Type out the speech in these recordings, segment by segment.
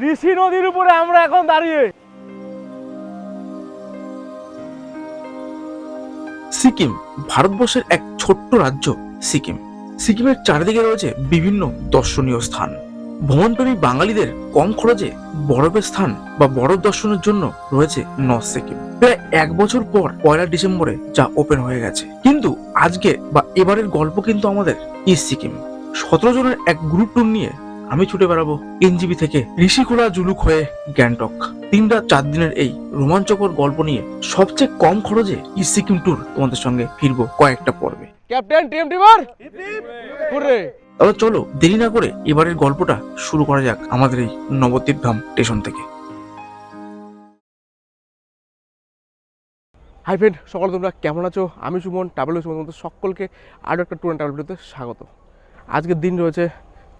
ঋষি নদীর উপরে আমরা এখন দাঁড়িয়ে। সিকিম, ভারতবর্ষের এক ছোট্ট রাজ্য, সিকিম। সিকিমের চারিদিকে রয়েছে বিভিন্ন দর্শনীয় স্থান। ভ্রমণপ্রেমী বাঙালিদের কম খরচে বরফের স্থান বা বরফ দর্শনের জন্য রয়েছে নর্থ সিকিম। প্রায় এক বছর পর পয়লা ডিসেম্বরে যা ওপেন হয়ে গেছে। কিন্তু আজকে বা এবারের গল্প কিন্তু আমাদের ইস্ট সিকিম। সতেরো জনের এক গ্রুপ ট্যুর নিয়ে আমি ছুটে বেড়াবো। এনজিবি থেকে ঋষিখোলা জুলুক হয়ে গ্যাংটক। তিন রাত চার দিনের এই রোমাঞ্চকর গল্প নিয়ে সবচেয়ে কম খরচে ইস্ট সিকিম ট্যুর তোমাদের সঙ্গে ফিরবো কয়েকটা পর্বে। ক্যাপ্টেন টিম টিমার? তাহলে চলো দেরি না করে এবারের গল্পটা শুরু করা যাক আমাদের এই নবদ্বীপ ধাম স্টেশন থেকে। হাই ফ্রেন্ড সকাল তোমরা কেমন আছো? আমি সুমন ট্রাভেল সুমন তোমাদের সকলকে আরও একটা ট্যুর অ্যান্ড ট্রাভেল ভিডিওতে স্বাগত। আজকের দিন রয়েছে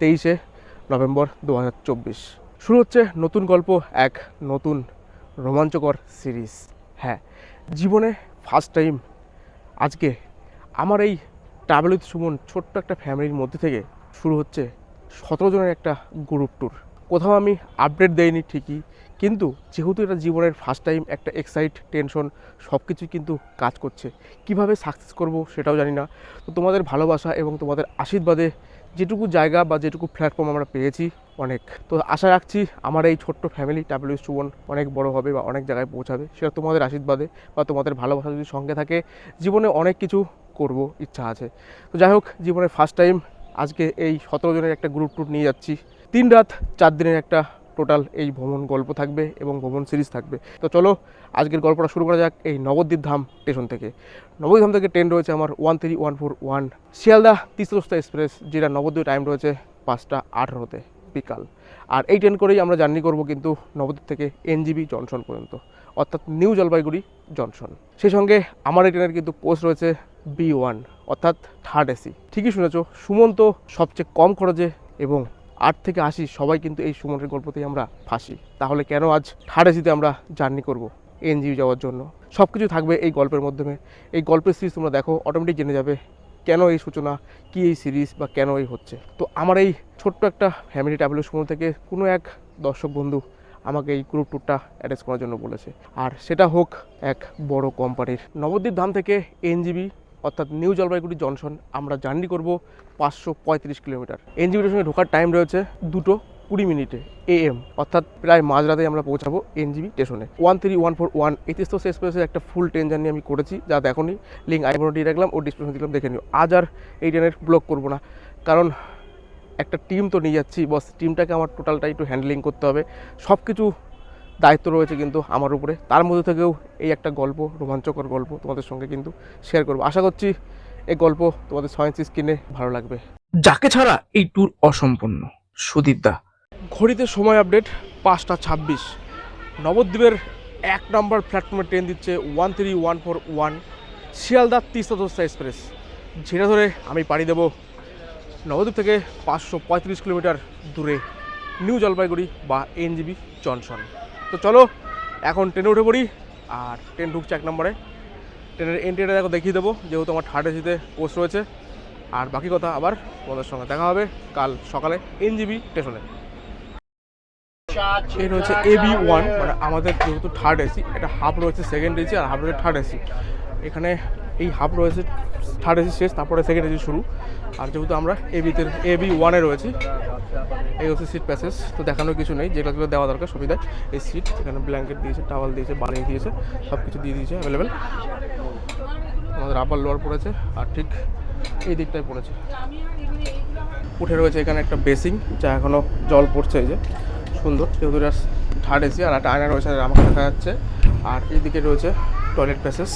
তেইশে নভেম্বর দু হাজার চব্বিশ। শুরু হচ্ছে নতুন গল্প, এক নতুন রোমাঞ্চকর সিরিজ। হ্যাঁ জীবনে ফার্স্ট টাইম আজকে আমার এই ট্রাভেল উইথ সুমন ছোট্ট একটা ফ্যামিলির মধ্যে থেকে শুরু হচ্ছে সতেরো জনের একটা গ্রুপ ট্যুর কোথাও আমি আপডেট দেইনি ঠিকই কিন্তু যেহেতু এটা জীবনের ফার্স্ট টাইম একটা এক্সাইট টেনশন সব কিছুই কিন্তু কাজ করছে। কীভাবে সাকসেস করব সেটাও জানি না। তো তোমাদের ভালোবাসা এবং তোমাদের আশীর্বাদে যেটুকু জায়গা বা যেটুকু প্ল্যাটফর্ম আমরা পেয়েছি অনেক। তো আশা রাখছি আমার এই ছোট্ট ফ্যামিলি ডাব্লিউ সুবন অনেক বড় হবে বা অনেক জায়গায় পৌঁছাবে। সেটা তোমাদের আশীর্বাদে বা তোমাদের ভালোবাসা যদি সঙ্গে থাকে, জীবনে অনেক কিছু করব, ইচ্ছা আছে। তো যাই হোক, জীবনের ফার্স্ট টাইম আজকে এই সতেরো জনের একটা গ্রুপ ট্যুর নিয়ে যাচ্ছি। তিন রাত চার দিনের একটা টোটাল এই ভ্রমণ গল্প থাকবে এবং ভ্রমণ সিরিজ থাকবে। তো চলো, আজকের গল্পটা শুরু করা যাক এই নবদ্বীপ ধাম স্টেশন থেকে। নবদ্বীপ ধাম থেকে ট্রেন রয়েছে আমার one three one four one Sealdah Teesta express, যেটা নবদ্বীপ টাইম রয়েছে পাঁচটা আঠারোতে বিকাল। আর এই ট্রেন করেই আমরা জার্নি করব কিন্তু নবদ্বীপ থেকে এনজিবি জনসন পর্যন্ত, অর্থাৎ নিউ জলপাইগুড়ি জনসন সেই সঙ্গে আমার এই ট্রেনের কিন্তু পোস্ট রয়েছে বি ওয়ান, অর্থাৎ থার্ড এসি ঠিকই শুনেছো, সুমন্ত সবচেয়ে কম খরচে এবং আট থেকে আশি, সবাই কিন্তু এই সুমনের গল্পতেই আমরা ফাঁসি। তাহলে কেন আজ থার্ড এসিতে আমরা জার্নি করব এনজিও যাওয়ার জন্য? সব কিছু থাকবে এই গল্পের মাধ্যমে। এই গল্পের সিরিজ তোমরা দেখো অটোমেটিক জেনে যাবে কেন এই সূচনা, কী এই সিরিজ বা কেন এই হচ্ছে। তো আমার এই ছোট্ট একটা ফ্যামিলি ট্রাভেলের সময় থেকে কোনো এক দর্শক বন্ধু আমাকে এই গ্রুপ ট্যুরটা অ্যারেঞ্জ করার জন্য বলেছে। আর সেটা হোক এক বড় কোম্পানির নবদ্বীপ ধাম থেকে এনজিবি, অর্থাৎ নিউ জলপাইগুড়ি জনসন আমরা জার্নি করব পাঁচশো পঁয়ত্রিশ কিলোমিটার। এনজিবি স্টেশনে ঢোকার টাইম রয়েছে দুটো কুড়ি মিনিটে এএম অর্থাৎ প্রায় মাঝরাতে আমরা পৌঁছাবো এনজিবি স্টেশনে। One three one four one এতিস্তোস এক্সপ্রেসের একটা ফুল ট্রেন জার্নি আমি করেছি, যা দেখনি লিঙ্ক আইবনো রাখলাম ও ডিসপ্লেশন দিলাম দেখে নিও। আজ আর এই ট্রেনের ব্লক করব না, কারণ একটা টিম তো নিয়ে যাচ্ছি বস টিমটাকে আমার টোটালটা একটু হ্যান্ডলিং করতে হবে। সব কিছু দায়িত্ব রয়েছে কিন্তু আমার উপরে। তার মধ্যে থেকেও এই একটা গল্প, রোমাঞ্চকর গল্প তোমাদের সঙ্গে কিন্তু শেয়ার করব। আশা করছি এই গল্প তোমাদের সায়েন্স স্ক্রিনে ভালো লাগবে। যাকে ছাড়া এই ট্যুর অসম্পূর্ণ সুদীপ দা। ঘড়িতে সময় আপডেট পাঁচটা ছাব্বিশ। নবদ্বীপের এক নম্বর প্ল্যাটফর্মে ট্রেন দিচ্ছে one three one four one Sealdah Teesta দোস্তা express যেটা ধরে আমি পাড়ি দেবো নবদ্বীপ থেকে পাঁচশো পঁয়ত্রিশ কিলোমিটার দূরে নিউ জলপাইগুড়ি বা এনজিবি জনসন তো চলো এখন ট্রেনে উঠে পড়ি আর ট্রেন ঢুকছে এক নম্বরে। ট্রেনের এন্ট্রিটা দেখো দেখিয়ে দেবো, যেহেতু আমার থার্ড এসিতে পোস্ট রয়েছে। আর বাকি কথা আবার তোমাদের সঙ্গে দেখা হবে কাল সকালে এনজিবি স্টেশনে এই রয়েছে এবি ওয়ান মানে আমাদের যেহেতু থার্ড এসি এটা হাফ রয়েছে সেকেন্ড এসি আর হাফ রয়েছে থার্ড এসি এখানে এই হাফ রয়েছে থার্ড এসি শেষ, তারপরে সেকেন্ড এসি শুরু। আর যেহেতু আমরা এ এবিতে এবি ওয়ানে রয়েছি, এই হচ্ছে সিট প্যাসেজ তো দেখানোর কিছু নেই যেগুলো দেওয়া দরকার, সুবিধায় এই সিট এখানে ব্ল্যাঙ্কেট দিয়েছে টাওয়াল দিয়েছে বানিয়ে দিয়েছে সব কিছু দিয়ে দিয়েছে অ্যাভেলেবেল আমাদের আপার লোয়ার পড়েছে, আর ঠিক এই দিকটায় পড়েছে। উঠে রয়েছে এখানে একটা বেসিং যা এখনও জল পড়ছে এই যে, সুন্দর। যেহেতু থার্ড এসি আর একটা আয়না রয়েছে, আমাকে দেখা যাচ্ছে। আর এইদিকে রয়েছে টয়লেট প্যাসেজ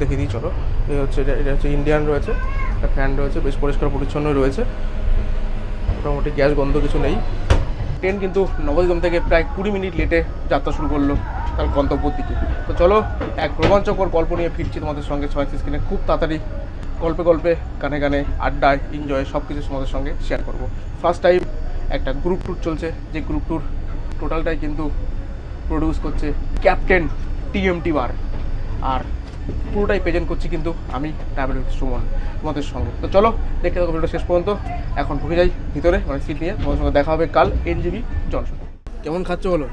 দেখিয়ে দিই চলো। এই হচ্ছে, এটা এটা হচ্ছে ইন্ডিয়ান রয়েছে, একটা ফ্যান রয়েছে, বেশ পরিষ্কার পরিচ্ছন্ন রয়েছে। মোটামুটি গ্যাস গন্ধ কিছু নেই। ট্রেন কিন্তু নবদ্বীপ থেকে প্রায় কুড়ি মিনিট লেটে যাত্রা শুরু করল তার গন্তব্যর দিকে। তো চলো, এক রোমাঞ্চকর গল্প নিয়ে ফিরছি তোমাদের সঙ্গে ছয় স্ক্রিনে খুব তাড়াতাড়ি গল্পে গল্পে, গানে গানে, আড্ডায় এনজয় সব কিছু তোমাদের সঙ্গে শেয়ার করব। ফার্স্ট টাইম একটা গ্রুপ ট্যুর চলছে, যে গ্রুপ ট্যুর টোটালটাই কিন্তু প্রডিউস করছে ক্যাপ্টেন টিএমটি বার আর পুরোটাই প্রেজেন্ট করছি কিন্তু আমি ট্রাভেল সুমন তোমাদের সঙ্গে। তো চলো দেখতে থাকো ভিডিওটা শেষ পর্যন্ত। এখন ঢুকে যাই ভিতরে মানে সিট নিয়ে। তোমাদের সঙ্গে দেখা হবে কাল এনজিবি জংশন কেমন খাচ্ছ বলো?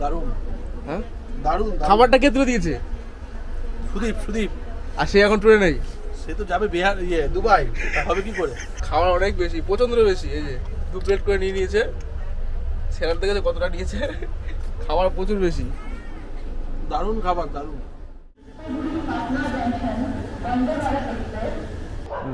দারুণ। হ্যাঁ? দারুণ। খাবারটা কে তুলে দিয়েছে? সুদীপ সুদীপ। আর সে এখন ট্রেনে নেই? সে তো যাবে বিহার ইয়ে দুবাই। হবে কি করে? খাবার অনেক বেশি প্রচণ্ড বেশি। এই যে দু প্লেট করে নিয়ে নিয়েছে। সেখান থেকে কতটা নিয়েছে? খাবার প্রচুর বেশি। দারুণ খাবার দারুণ।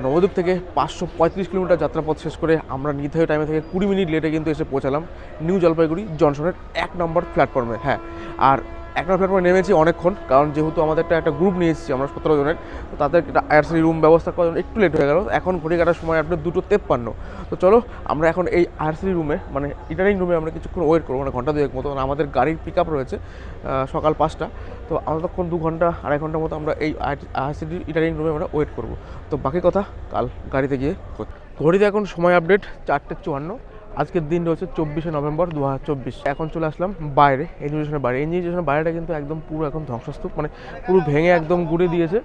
নবদ্বীপ থেকে পাঁচশো পঁয়ত্রিশ কিলোমিটার যাত্রাপথ শেষ করে আমরা নির্ধারিত টাইমে থেকে কুড়ি মিনিট লেটে কিন্তু এসে পৌঁছালাম নিউ জলপাইগুড়ি জনসনের এক নম্বর প্ল্যাটফর্মে হ্যাঁ আর এক নম্বর প্ল্যাটফর্মে নেমেছি অনেকক্ষণ, কারণ যেহেতু আমাদের একটা একটা গ্রুপ নিয়ে এসেছি আমরা সতেরো জনের, তো তাদের একটা আইআরসি রুম ব্যবস্থা করার একটু লেট হয়ে গেল। এখন ঘড়ি কাটার সময় আপনার দুটো তেপ্পান্ন। তো চলো, আমরা এখন এই আইআরসি রুমে মানে ইটারিং রুমে আমরা কিছুক্ষণ ওয়েট করব মানে ঘণ্টা দুয়েক মতো আমাদের গাড়ির পিক আপ রয়েছে সকাল পাঁচটা। তো আমরা তখন দু ঘণ্টা, আড়াই ঘণ্টার মতো আমরা এই আইআরসিডি ইটারিং রুমে আমরা ওয়েট করব। তো বাকি কথা কাল গাড়িতে গিয়ে ঘড়িতে এখন সময় আপডেট চারটে চুয়ান্ন। আজকের দিন রয়েছে চব্বিশে নভেম্বর দু হাজার চব্বিশ। এখন চলে আসলাম বাইরে এনজিওশনের বাইরে এনজিওশনের বাইরেটা কিন্তু একদম পুরো এখন ধ্বংসস্তূপ মানে পুরো ভেঙে একদম গুড়ে দিয়েছে।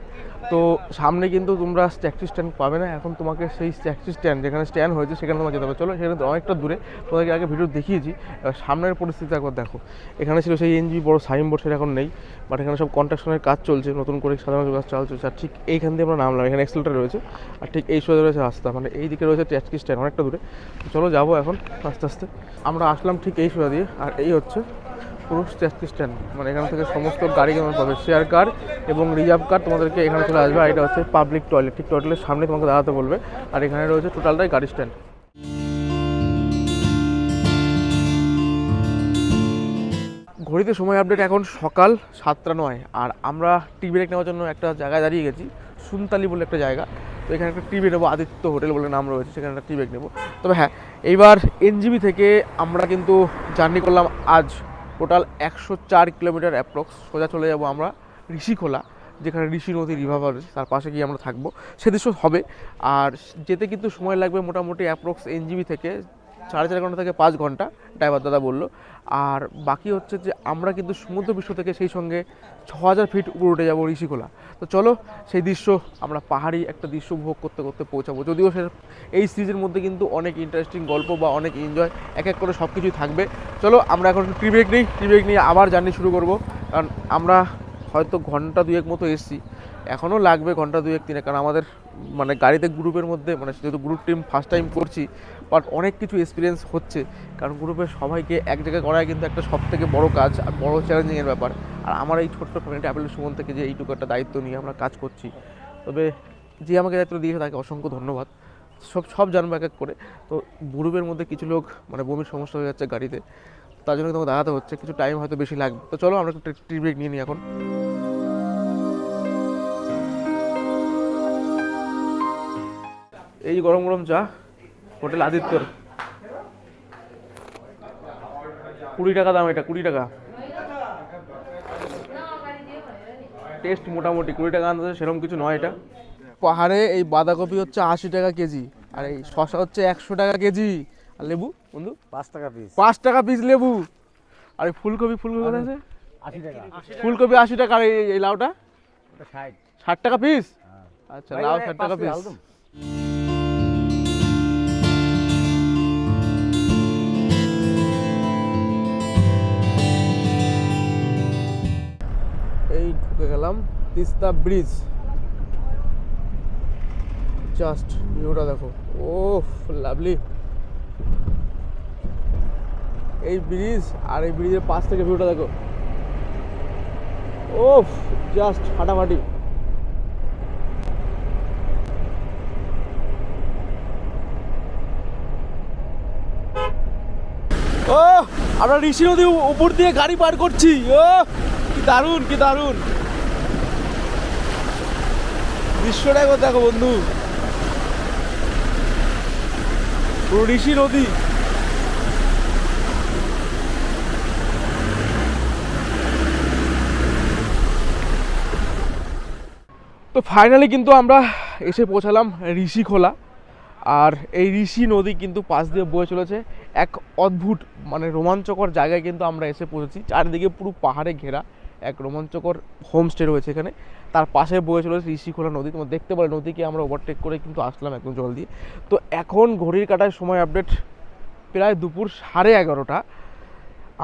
তো সামনে কিন্তু তোমরা ট্যাক্সি স্ট্যান্ড পাবে না। এখন তোমাকে সেই ট্যাক্সি স্ট্যান্ড যেখানে স্ট্যান্ড হয়েছে, সেখানে তোমাকে যেতে হবে। চলো, সেখানে অনেকটা দূরে। তোমাদেরকে আগে ভিডিও দেখিয়েছি। সামনের পরিস্থিতি একবার দেখো। এখানে ছিল সেই এনজি বড় সাইনবোর্ড সেটা এখন নেই। বাট এখানে সব কন্ট্রাকশনের কাজ চলছে, নতুন করে সাধারণ কাজ চাল চলছে। আর ঠিক এইখান দিয়ে আমরা নামলাম। এখানে এক্সেলটা রয়েছে। আর ঠিক এই সোজা রয়েছে রাস্তা। মানে এই দিকে রয়েছে ট্যাক্সি স্ট্যান্ড অনেকটা দূরে। চলো যাব এখন আস্তে আস্তে। আমরা আসলাম ঠিক এই সোজা দিয়ে। আর এই হচ্ছে পুরো ট্যাক্সি স্ট্যান্ড মানে এখান থেকে সমস্ত গাড়ি যেমন পাবে শেয়ার কার এবং রিজার্ভ কার তোমাদেরকে এখানে চলে আসবে, আর এটা হচ্ছে পাবলিক টয়লেট ঠিক টয়লেটের সামনে তোমাকে দাঁড়াতে বলবে, আর এখানে রয়েছে টোটালটাই গাড়ি স্ট্যান্ড ঘড়িতে সময় আপডেট এখন সকাল সাতটা নয়, আর আমরা টি ব্রেক নেওয়ার জন্য একটা জায়গায় দাঁড়িয়ে গেছি, সুনতালি বলে একটা জায়গা, তো এখানে একটা টি নেব, আদিত্য হোটেল বলে নাম রয়েছে, সেখানে একটা টি ব্রেক নেব। তবে হ্যাঁ এইবার এনজিবি থেকে আমরা কিন্তু জার্নি করলাম আজ। টোটাল একশো চার কিলোমিটার অ্যাপ্রক্স সোজা চলে যাব আমরা ঋষিখোলা, যেখানে ঋষি নদী রিভার রয়েছে তার পাশে গিয়ে আমরা থাকব। সে দৃশ্য হবে। আর যেতে কিন্তু সময় লাগবে মোটামুটি অ্যাপ্রক্স এনজিবি থেকে সাড়ে চার ঘণ্টা থেকে পাঁচ ঘণ্টা, ড্রাইভার দাদা বলল। আর বাকি হচ্ছে যে, আমরা কিন্তু সমুদ্র বিশ্ব থেকে সেই সঙ্গে ছ হাজার ফিট উপরে উঠে যাব ঋষিকোলা। তো চলো, সেই দৃশ্য আমরা পাহাড়ি একটা দৃশ্য উপভোগ করতে করতে পৌঁছাবো। যদিও সে এই সিরিজের মধ্যে কিন্তু অনেক ইন্টারেস্টিং গল্প বা অনেক এনজয় এক এক করে সব কিছুই থাকবে। চলো, আমরা এখন ট্রি ব্রেক নিই ট্রি ব্রেক নিয়ে আবার জার্নি শুরু করব। কারণ আমরা হয়তো ঘণ্টা দুয়েক মতো এসছি। এখনও লাগবে ঘণ্টা দুয়েক তিনে কারণ আমাদের মানে গাড়িতে গ্রুপের মধ্যে মানে যেহেতু গ্রুপ টিম ফার্স্ট টাইম করছি বাট অনেক কিছু এক্সপিরিয়েন্স হচ্ছে। কারণ গ্রুপের সবাইকে এক জায়গায় করাই কিন্তু একটা সব থেকে বড়ো কাজ আর বড় চ্যালেঞ্জিংয়ের ব্যাপার। আর আমার এই ছোট্ট ফ্যামিলি অ্যাপেল সুমন থেকে যে এইটুকু একটা দায়িত্ব নিয়ে আমরা কাজ করছি। তবে যে আমাকে দায়িত্ব দিয়েছে তাকে অসংখ্য ধন্যবাদ। সব সব জানব এক এক করে। তো গ্রুপের মধ্যে কিছু লোক মানে বমির সমস্যা হয়ে যাচ্ছে গাড়িতে। তার জন্য তোমাকে দাঁড়াতে হচ্ছে, কিছু টাইম হয়তো বেশি লাগবে। তো চলো আমরা একটু ট্রি ব্রেক নিয়ে নিই এখন। এই গরম গরম চা। হোটেল আদিত্যর কুড়ি টাকা দাম এটা কুড়ি টাকা। টেস্ট মোটামুটি কুড়ি টাকা আনতে সেরকম কিছু নয় এটা। পাহাড়ে এই বাঁধাকপি হচ্ছে আশি টাকা কেজি আর এই শশা হচ্ছে একশো টাকা কেজি। আর লেবু বন্ধু? পাঁচ টাকা পিস পাঁচ টাকা পিস লেবু। আর এই ফুলকপি ফুলকপি কোথায় আছে? আশি টাকা। ফুলকপি আশি টাকা আর এই- এই লাউটা? ষাট। ষাট টাকা পিস হ্যাঁ। আচ্ছা লাউ ষাট টাকা পিস গেলাম। তিস্তা ব্রিজ। জাস্ট ভিউটা দেখো। ও লাভলি এই ব্রিজ আর এই ব্রিজের পাশ থেকে ভিউটা দেখো। ও জাস্ট ফাটাফাটি ও আমরা ঋষি নদী উপর দিয়ে গাড়ি পার করছি। ও কি দারুণ কি দারুণ। দৃশ্যটা দেখো বন্ধু। ঋষি নদী। তো ফাইনালি কিন্তু আমরা এসে পৌঁছালাম ঋষি খোলা। আর এই ঋষি নদী কিন্তু পাশ দিয়ে বয়ে চলেছে। এক অদ্ভুত মানে রোমাঞ্চকর জায়গায় কিন্তু আমরা এসে পৌঁছেছি। চারিদিকে পুরো পাহাড়ে ঘেরা। এক রোমাঞ্চকর হোমস্টে রয়েছে এখানে। তার পাশে বয়ে চলেছে ঋষিখোলা নদী। তোমরা দেখতে পারো নদীকে আমরা ওভারটেক করে কিন্তু আসলাম একদম জল দিয়ে। তো এখন ঘড়ির কাটার সময় আপডেট প্রায় দুপুর সাড়ে এগারোটা।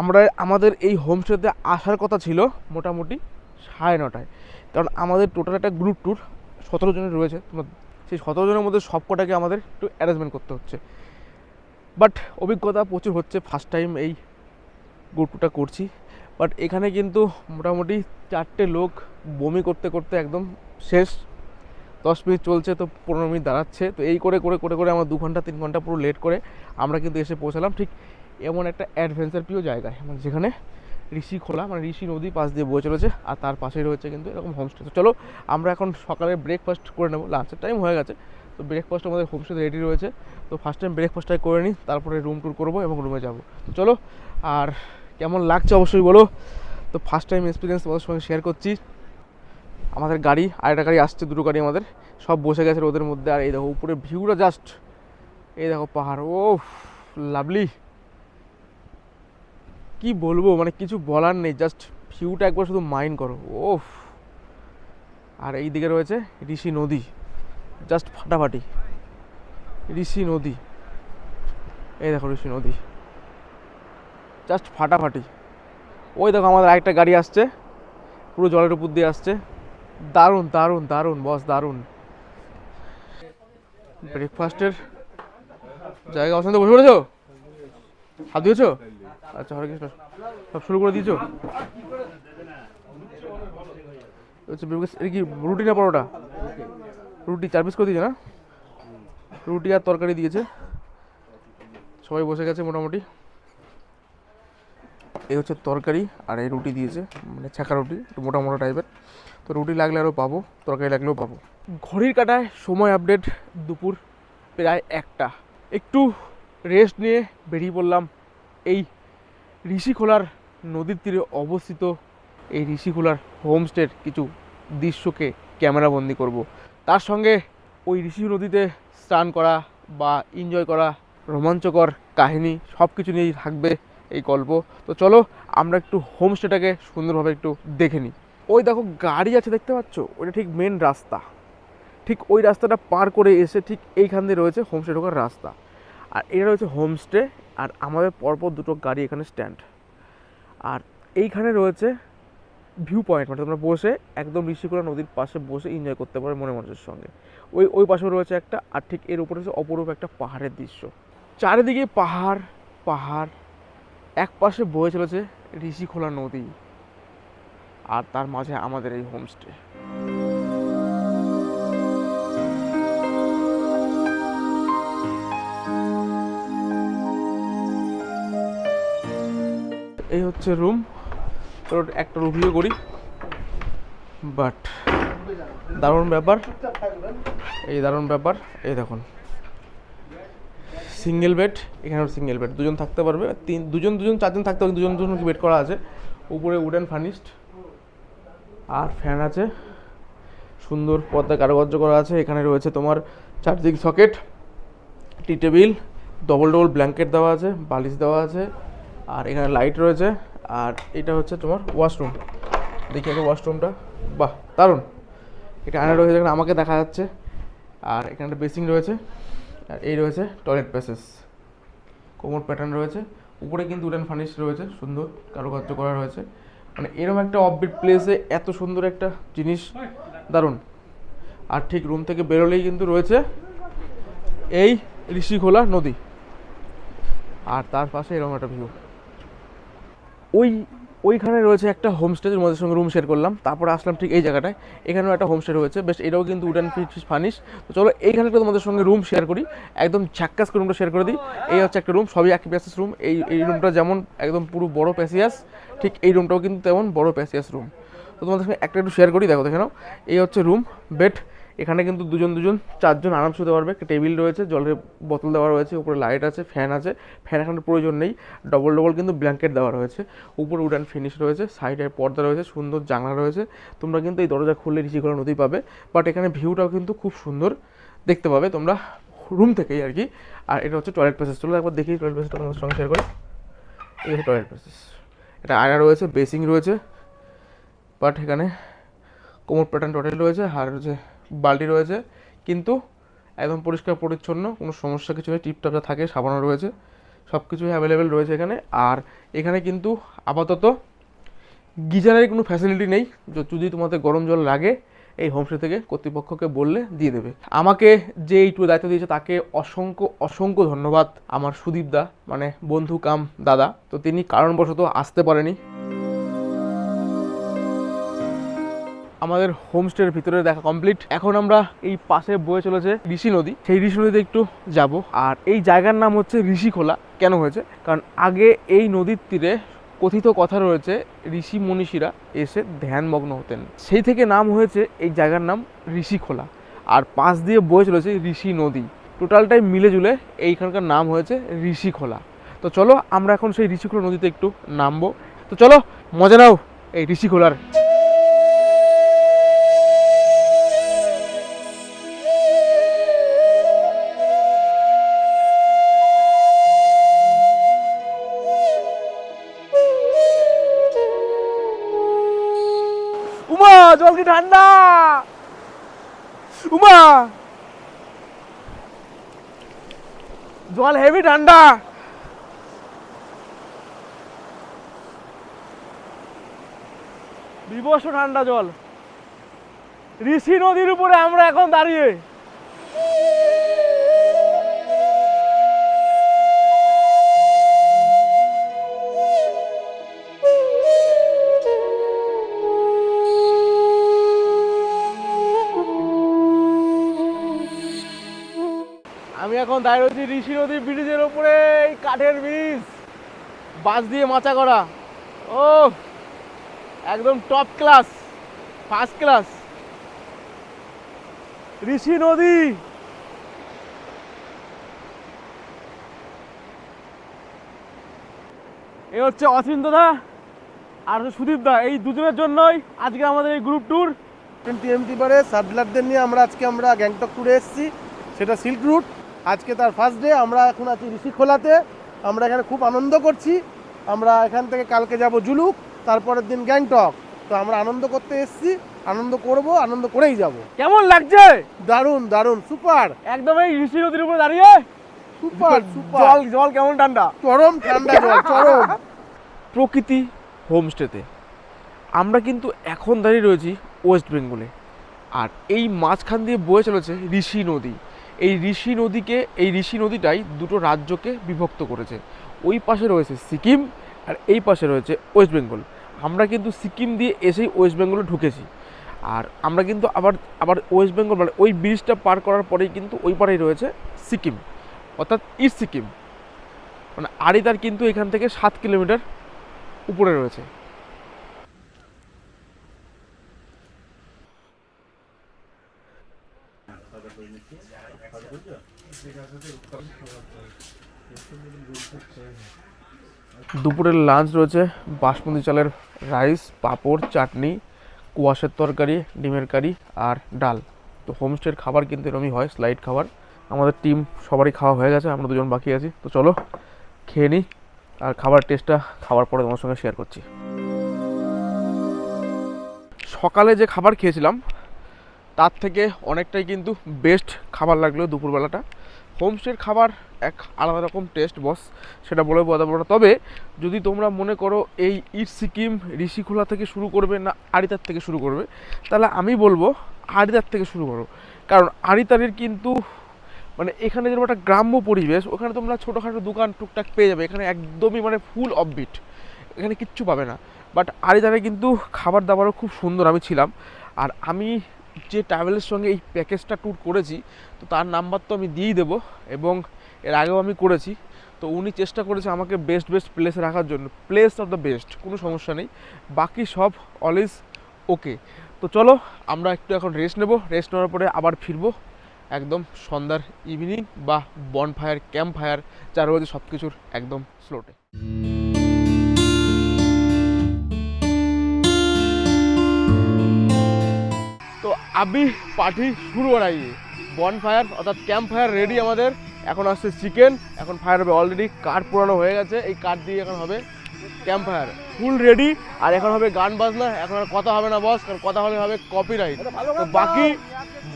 আমরা, আমাদের এই হোমস্টেতে আসার কথা ছিল মোটামুটি সাড়ে নটায়। কারণ আমাদের টোটাল একটা গ্রুপ ট্যুর সতেরো জনের রয়েছে। তোমার, সেই সতেরো জনের মধ্যে সব কটাকে আমাদের একটু অ্যারেঞ্জমেন্ট করতে হচ্ছে। বাট অভিজ্ঞতা প্রচুর হচ্ছে। ফার্স্ট টাইম এই গ্রুপ ট্যুরটা করছি। বাট এখানে কিন্তু মোটামুটি চারটে লোক বমি করতে করতে একদম শেষ। দশ মিনিট চলছে তো পনেরো মিনিট দাঁড়াচ্ছে। তো এই করে করে করে করে আমরা দু ঘণ্টা, তিন ঘণ্টা পুরো লেট করে আমরা কিন্তু এসে পৌঁছালাম। ঠিক এমন একটা অ্যাডভেঞ্চার প্রিয় জায়গায় মানে যেখানে ঋষি খোলা মানে ঋষি নদী পাশ দিয়ে বয়ে চলেছে আর তার পাশেই রয়েছে কিন্তু এরকম হোমস্টে তো চলো আমরা এখন সকালে ব্রেকফাস্ট করে নেব। লাঞ্চের টাইম হয়ে গেছে। তো ব্রেকফাস্ট আমাদের হোমস্টে রেডি রয়েছে। তো ফার্স্ট টাইম ব্রেকফাস্টটাই করে নিই, তারপরে রুম ট্যুর করব এবং রুমে যাব। তো চলো, আর কেমন লাগছে অবশ্যই বলো। তো ফার্স্ট টাইম এক্সপিরিয়েন্স তোমাদের সঙ্গে শেয়ার করছি। আমাদের গাড়ি, আরেকটা গাড়ি আসছে, দুটো গাড়ি আমাদের। সব বসে গেছে রোদের মধ্যে। আর এই দেখো, উপরে ভিউটা জাস্ট এই দেখো পাহাড় ও লাভলি কি বলব মানে কিছু বলার নেই জাস্ট ভিউটা একবার শুধু মাইন্ড করো। ওফ আর এই দিকে রয়েছে ঋষি নদী। জাস্ট ফাটাফাটি। ঋষি নদী। এই দেখো ঋষি নদী। জাস্ট ফাটাফাটি। ওই দেখো আমাদের আরেকটা গাড়ি আসছে, পুরো জলের উপর দিয়ে আসছে। দারুণ দারুণ দারুণ, বস, দারুণ। ব্রেকফাস্টের জায়গা অশান্ত বসে পড়েছো? হাত দিয়েছ আচ্ছা হরে কৃষ্ণ, সব শুরু করে দিয়েছ? এটা কি রুটি না পরোটা? রুটি চার পিস করে দিয়েছে না? রুটি আর তরকারি দিয়েছে। সবাই বসে গেছে মোটামুটি। এই হচ্ছে তরকারি আর এই রুটি দিয়েছে মানে ছাকা রুটি, একটু মোটা মোটা টাইপের। তো রুটি লাগলে আরও পাবো, তরকারি লাগলেও পাবো। ঘড়ির কাটায় সময় আপডেট দুপুর প্রায় একটা। একটু রেস্ট নিয়ে বেরিয়ে পড়লাম এই ঋষিখোলার নদীর তীরে অবস্থিত এই ঋষিখোলার হোমস্টের কিছু দৃশ্যকে ক্যামেরাবন্দি করব। তার সঙ্গে ওই ঋষি নদীতে স্নান করা বা এনজয় করা রোমাঞ্চকর কাহিনী সব কিছু নিয়েই থাকবে। এই গল্প। তো চলো, আমরা একটু হোমস্টেটাকে সুন্দরভাবে একটু দেখে নিই। ওই দেখো গাড়ি আছে দেখতে পাচ্ছ? ওইটা ঠিক মেন রাস্তা। ঠিক ওই রাস্তাটা পার করে এসে ঠিক এইখান দিয়ে রয়েছে হোমস্টে ঢোকার রাস্তা। আর এটা রয়েছে হোমস্টে, আর আমাদের পরপর দুটো গাড়ি এখানে স্ট্যান্ড আর এইখানে রয়েছে ভিউ পয়েন্ট মানে তোমরা বসে একদম ঋষিকুলা নদীর পাশে বসে এনজয় করতে পারো মনে মানুষের সঙ্গে। ওই ওই পাশেও রয়েছে একটা, আর ঠিক এর উপরে রয়েছে অপরূপ একটা পাহাড়ের দৃশ্য। চারিদিকে পাহাড় পাহাড় এক পাশে বয়ে চলেছে ঋষিখোলা নদী আর তার মাঝে আমাদের এই হোমস্টে এই হচ্ছে রুম তো একটা রিভিউ করি। বাট দারুণ ব্যাপার। এই দারুণ ব্যাপার। এই দেখুন। সিঙ্গেল বেড এখানেও সিঙ্গেল বেড দুজন থাকতে পারবে, তিন, দুজন দুজন, চারজন থাকতে পারবে দুজন দুজন বেড করা আছে। উপরে উডেন ফার্নিশড আর ফ্যান আছে। সুন্দর পর্দা কারুকার্য করা আছে। এখানে রয়েছে তোমার চার্জিং সকেট টি টেবিল ডবল ডবল ব্ল্যাঙ্কেট দেওয়া আছে, বালিশ দেওয়া আছে। আর এখানে লাইট রয়েছে। আর এটা হচ্ছে তোমার ওয়াশরুম দেখি একটা ওয়াশরুমটা বাহ, দারুণ। এটা আয়না রয়েছে এখানে আমাকে দেখা যাচ্ছে। আর এখানে একটা বেসিং রয়েছে। আর এই রয়েছে টয়লেট প্যাসেজ কোমর প্যাটার্ন রয়েছে। উপরে কিন্তু উডেন ফার্নিশ রয়েছে, সুন্দর কারুকার্য করা রয়েছে। মানে এরকম একটা অফবিট প্লেসে এত সুন্দর একটা জিনিস, দারুণ। আর ঠিক রুম থেকে বেরোলেই কিন্তু রয়েছে এই ঋষিখোলা নদী। আর তার পাশে এরকম একটা ভিউ ওই ওইখানে রয়েছে একটা হোমস্টে তোমাদের সঙ্গে রুম শেয়ার করলাম। তারপরে আসলাম ঠিক এই জায়গাটায়। এখানেও একটা হোমস্টে রয়েছে। বেশ, এটাও কিন্তু উডেন ফিস ফানিশ তো চলো এইখানে একটা তোমাদের সঙ্গে রুম শেয়ার করি। একদম ঝাক্কাস করে রুমটা শেয়ার করে দিই। এই হচ্ছে একটা রুম সবই একই প্যাসেজ রুম এই এই রুমটা যেমন একদম পুরো বড় প্যাসিয়াস ঠিক এই রুমটাও কিন্তু তেমন বড় প্যাসিয়াস রুম তো তোমাদের সঙ্গে একটা একটু শেয়ার করি, দেখো, দেখে নাও। এই হচ্ছে রুম বেড এখানে কিন্তু দুজন দুজন, চারজন আরাম শুতে পারবে। টেবিল রয়েছে, জলের বোতল দেওয়া রয়েছে, উপরে লাইট আছে, ফ্যান আছে। ফ্যান এখানে প্রয়োজন নেই, ডবল ডবল কিন্তু ব্ল্যাঙ্কেট দেওয়া রয়েছে। উপরে উডান ফিনিশ রয়েছে, সাইডে পর্দা রয়েছে, সুন্দর জানলা রয়েছে। তোমরা কিন্তু এই দরজা খুললে ঋষিকোলা নদী পাবে, বাট এখানে ভিউটাও কিন্তু খুব সুন্দর দেখতে পাবে তোমরা রুম থেকেই আর কি। আর এটা হচ্ছে টয়লেট প্যাসেজ, চলো একবার দেখি টয়লেট প্যাসেজটা তোমাদের সঙ্গে শেয়ার করে। এই হচ্ছে টয়লেট প্যাসেজ, এটা আয়না রয়েছে বেসিং রয়েছে, বাট এখানে কোমর প্যাটার্ন টোটাল রয়েছে, আর হচ্ছে বালতি রয়েছে, কিন্তু একদম পরিষ্কার পরিচ্ছন্ন, কোনো সমস্যা কিছু নেই, টিপটপ যা থাকে সাবানও রয়েছে সব কিছুই অ্যাভেলেবেল রয়েছে এখানে। আর এখানে কিন্তু আপাতত গিজারের কোনো ফ্যাসিলিটি নেই যদি তোমাদের গরম জল লাগে, এই হোমস্টে থেকে কর্তৃপক্ষকে বললে দিয়ে দেবে। আমাকে যে এই ট্যুর দায়িত্ব দিয়েছে, তাকে অসংখ্য অসংখ্য ধন্যবাদ আমার সুদীপ দা মানে বন্ধু কাম দাদা। তো তিনি কারণবশত আসতে পারেনি। আমাদের হোমস্টের ভিতরে দেখা কমপ্লিট এখন আমরা এই পাশে বয়ে চলেছে ঋষি নদী। সেই ঋষি নদীতে একটু যাব। আর এই জায়গার নাম হচ্ছে ঋষিখোলা। কেন হয়েছে? কারণ আগে এই নদীর তীরে কথিত কথা রয়েছে, ঋষি মনীষীরা এসে ধ্যানমগ্ন হতেন। সেই থেকে নাম হয়েছে এই জায়গার নাম ঋষিখোলা। আর পাশ দিয়ে বয়ে চলেছে ঋষি নদী। টোটালটাই মিলে জুলে এইখানকার নাম হয়েছে ঋষিখোলা। তো চলো, আমরা এখন সেই ঋষিখোলা নদীতে একটু নামবো। তো চলো, মজা নাও এই ঋষিখোলার। ঠান্ডা উমা। জল হেভি ঠান্ডা। বিবস্ব ঠান্ডা জল। ঋষি নদীর উপরে আমরা এখন দাঁড়িয়ে। আমি এখন দাঁড়িয়ে রয়েছি ঋষি নদী ব্রিজের ওপরে এই কাঠের ব্রিজ। বাস দিয়ে মাচা করা। ও একদম top class first class Rishi নদী। এ হচ্ছে অচিন্ত দা আর সুদীপ দা। এই দুজনের জন্যই আজকে আমাদের এই গ্রুপ ট্যুর টিএমটি বারে সাবলারদের নিয়ে আমরা আজকে আমরা গ্যাংটক ট্যুরে এসেছি। সেটা সিল্ক রুট আজকে তার ফার্স্ট ডে আমরা এখন আছি ঋষিখোলাতে। আমরা এখানে খুব আনন্দ করছি। আমরা এখান থেকে কালকে যাব জুলুক তারপরের দিন গ্যাংটক। তো আমরা আনন্দ করতে এসেছি আনন্দ করব আনন্দ করেই যাব। কেমন লাগছে? দারুণ দারুণ সুপার একদম এই ঋষি নদীর উপরে দাঁড়িয়ে? সুপার সুপার জল জল কেমন ঠান্ডা? চরম ঠান্ডা জল চরম! প্রকৃতি হোমস্টেতে। আমরা কিন্তু এখন দাঁড়িয়ে রয়েছি ওয়েস্ট বেঙ্গলে। আর এই মাঝখান দিয়ে বয়ে চলেছে ঋষি নদী। এই ঋষি নদীকে, এই ঋষি নদীটাই দুটো রাজ্যকে বিভক্ত করেছে। ওই পাশে রয়েছে সিকিম আর এই পাশে রয়েছে ওয়েস্ট বেঙ্গল। আমরা কিন্তু সিকিম দিয়ে এসেই ওয়েস্ট বেঙ্গলে ঢুকেছি। আর আমরা কিন্তু আবার আবার ওয়েস্ট বেঙ্গল মানে ওই ব্রিজটা পার করার পরেই কিন্তু ওই পারেই রয়েছে সিকিম, অর্থাৎ ইস্ট সিকিম। মানে আরিদার কিন্তু এখান থেকে সাত কিলোমিটার উপরে রয়েছে। দুপুরের লাঞ্চ রয়েছে বাসমতি চালের রাইস পাঁপড়, চাটনি, কুয়াশের তরকারি, ডিমের কারি আর ডাল। তো হোমস্টের খাবার কিন্তু এরমই হয় স্লাইড খাবার। আমাদের টিম সবারই খাওয়া হয়ে গেছে, আমরা দুজন বাকি আছি। তো চলো, খেয়ে নিই আর খাবার টেস্টটা খাওয়ার পরে তোমার সঙ্গে শেয়ার করছি। সকালে যে খাবার খেয়েছিলাম তার থেকে অনেকটাই কিন্তু বেস্ট খাবার লাগল দুপুরবেলাটা। হোমস্টের খাবার এক আলাদা রকম টেস্ট বস সেটা বলে বোঝাতে পারব তবে যদি তোমরা মনে করো এই ইট সিকিম ঋষিখোলা থেকে শুরু করবে না আড়িতার থেকে শুরু করবে, তাহলে আমি বলব আড়িতার থেকে শুরু করো। কারণ আড়িতারের কিন্তু মানে এখানে যেরকম একটা গ্রাম্য পরিবেশ, ওখানে তোমরা ছোটোখাটো দোকান টুকটাক পেয়ে যাবে। এখানে একদমই মানে ফুল অফবিট এখানে কিচ্ছু পাবে না। বাট আরিদারে কিন্তু খাবার দাবারও খুব সুন্দর আমি ছিলাম। আর আমি যে ট্রাভেলের সঙ্গে এই প্যাকেজটা ট্যুর করেছি, তো তার নাম্বার তো আমি দিয়েই দেবো এবং এর আগেও আমি করেছি। তো উনি চেষ্টা করেছে আমাকে বেস্ট বেস্ট প্লেস রাখার জন্য। প্লেস অফ দ্য বেস্ট কোনো সমস্যা নেই। বাকি সব অলওয়েজ ওকে তো চলো, আমরা একটু এখন রেস্ট নেব। রেস্ট নেওয়ার পরে আবার ফিরবো। একদম সন্ধ্যার ইভিনিং বা বন ফায়ার ক্যাম্প ফায়ার যা রয়েছে সব কিছুর একদম স্লোটে আবি পার্টি শুরু করাইয়ে বন ফায়ার অর্থাৎ ক্যাম্প ফায়ার রেডি আমাদের। এখন আসছে চিকেন এখন ফায়ার হবে অলরেডি কাঠ পুরানো হয়ে গেছে এই কাঠ দিয়ে এখন হবে ক্যাম্প ফায়ার ফুল রেডি আর এখন হবে গান বাজনা এখন আর কথা হবে না বস কারণ কথা হলে হবে কপিরাইট তো বাকি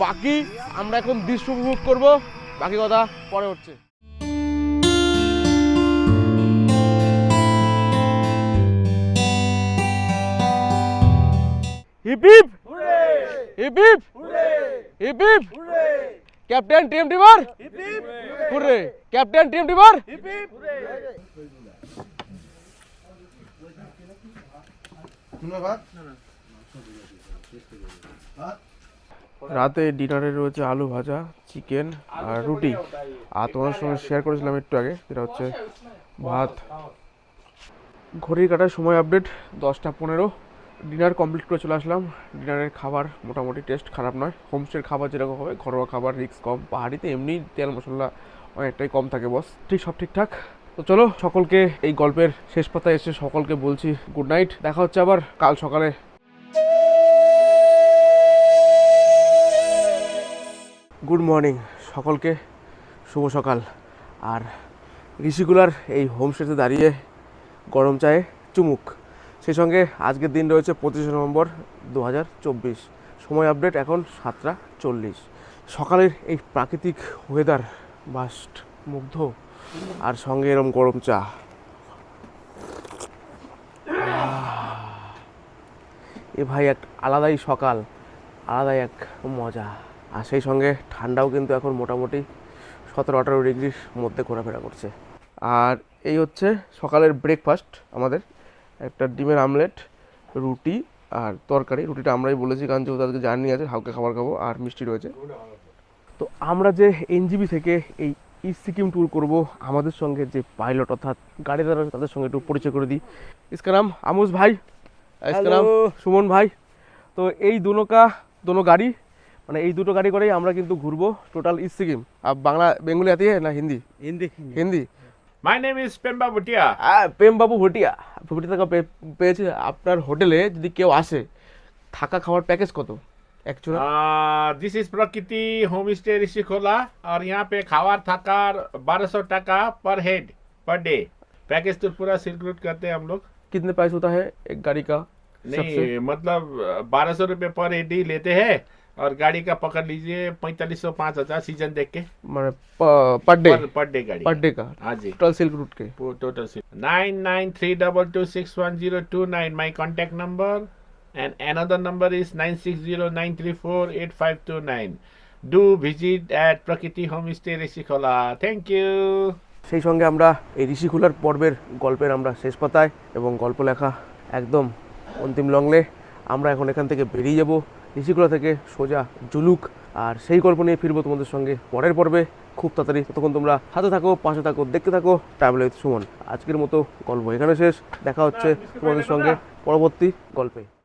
বাকি আমরা এখন দৃশ্য উপভোগ করব। বাকি কথা পরে হচ্ছে। Hip hip hip hip captain team ডিভার hurray captain team ডিভার রাতে ডিনারে রয়েছে আলু ভাজা, চিকেন আর রুটি। আর তোমার সঙ্গে শেয়ার করেছিলাম একটু আগে যেটা হচ্ছে ভাত। ঘড়ির কাটার সময় আপডেট দশটা পনেরো। ডিনার কমপ্লিট করে চলে আসলাম। ডিনারের খাবার মোটামুটি টেস্ট খারাপ নয়। হোমস্টের খাবার যেরকম হবে, ঘরোয়া খাবার রিক্স কম। পাহাড়িতে এমনি তেল মশলা অনেকটাই কম থাকে বস ঠিক, সব ঠিকঠাক? তো চলো, সকলকে এই গল্পের শেষ পাতায় এসে সকলকে বলছি গুড নাইট দেখা হচ্ছে আবার কাল সকালে। গুড মর্নিং সকলকে শুভ সকাল। আর ঋষিকুলার এই হোমস্টেতে দাঁড়িয়ে গরম চায়ে চুমুক। সেই সঙ্গে আজকের দিন রয়েছে পঁচিশে নভেম্বর দু হাজার চব্বিশ। সময় আপডেট এখন সাতটা চল্লিশ। সকালের এই প্রাকৃতিক ওয়েদার বাস্ট মুগ্ধ আর সঙ্গে এরম গরম চা। এ ভাই এক আলাদাই সকাল, আলাদাই এক মজা। আর সেই সঙ্গে ঠান্ডাও কিন্তু এখন মোটামুটি সতেরো আঠারো ডিগ্রির মধ্যে ঘোরাফেরা করছে। আর এই হচ্ছে সকালের ব্রেকফাস্ট আমাদের। একটা ডিমের আমলেট রুটি আর তরকারি। রুটিটা আমরাই বলেছি কারণ যেহেতু আজকে জার্নি আছে হালকা খাবার খাব আর মিষ্টি রয়েছে। তো আমরা যে এনজিবি থেকে এই ইস্ট সিকিম ট্যুর করব আমাদের সঙ্গে যে পাইলট অর্থাৎ গাড়ি দ্বারা তাদের সঙ্গে একটু পরিচয় করে দিই। ইসকারাম আমুজ ভাই ইসকারাম সুমন ভাই। তো এই দুনোকা দুনো গাড়ি মানে এই দুটো গাড়ি করেই আমরা কিন্তু ঘুরবো টোটাল ইস্ট সিকিম আর বাংলা বেঙ্গলি আতিয়ে না Hindi? Hindi. Hindi? My name is Pemba Bhutia. প্রেম বাবু ভটিয়া ভটিয়া থেকে পে- পেয়েছে আপনার হোটেলে যদি কেউ আসে থাকা খাওয়ার প্যাকেজ কত actually Uh, this is Prakriti Homestay Rishikola और यहाँ पे खावार थाकार बारह सौ टका पर हेड पर डे पैकेज तो पूरा सिल्क रूट करते हैं हम लोग कितने प्राइस होता है एक गाड़ी का सबसे नहीं मतलब बारह सौ रुपये पर हेड ही लेते हैं और गाड़ी का पकड़ लीजिए पैंतालीस सौ पाँच हजार सीजन देख के মানে पर डे पर पर डे गाड़ी पर डे का हाँ जी टोटल सिल्क रूट के total nine nine three double two six one zero two nine my contact number and another number is 9609348529 do visit at prakriti homestay rishikola thank you সেই সঙ্গে আমরা এই ঋষিকুলার পর্বের গল্পের আমরা শেষ পাতায় এবং গল্প লেখা একদম অন্তিম লংলে আমরা এখন এখান থেকে বেরিয়ে যাব ঋষিকুলা থেকে সোজা জুলুক, আর সেই গল্প নিয়ে ফিরবো তোমাদের সঙ্গে পরের পর্বে। খুব তাড়াতাড়ি ততক্ষণ তোমরা হাতে থাকো, পাশে থাকো, দেখতে থাকো। ট্রাভেল উইথ সুমন আজকের মতো গল্প এখানে শেষ। দেখা হচ্ছে তোমাদের সঙ্গে পরবর্তী গল্পে।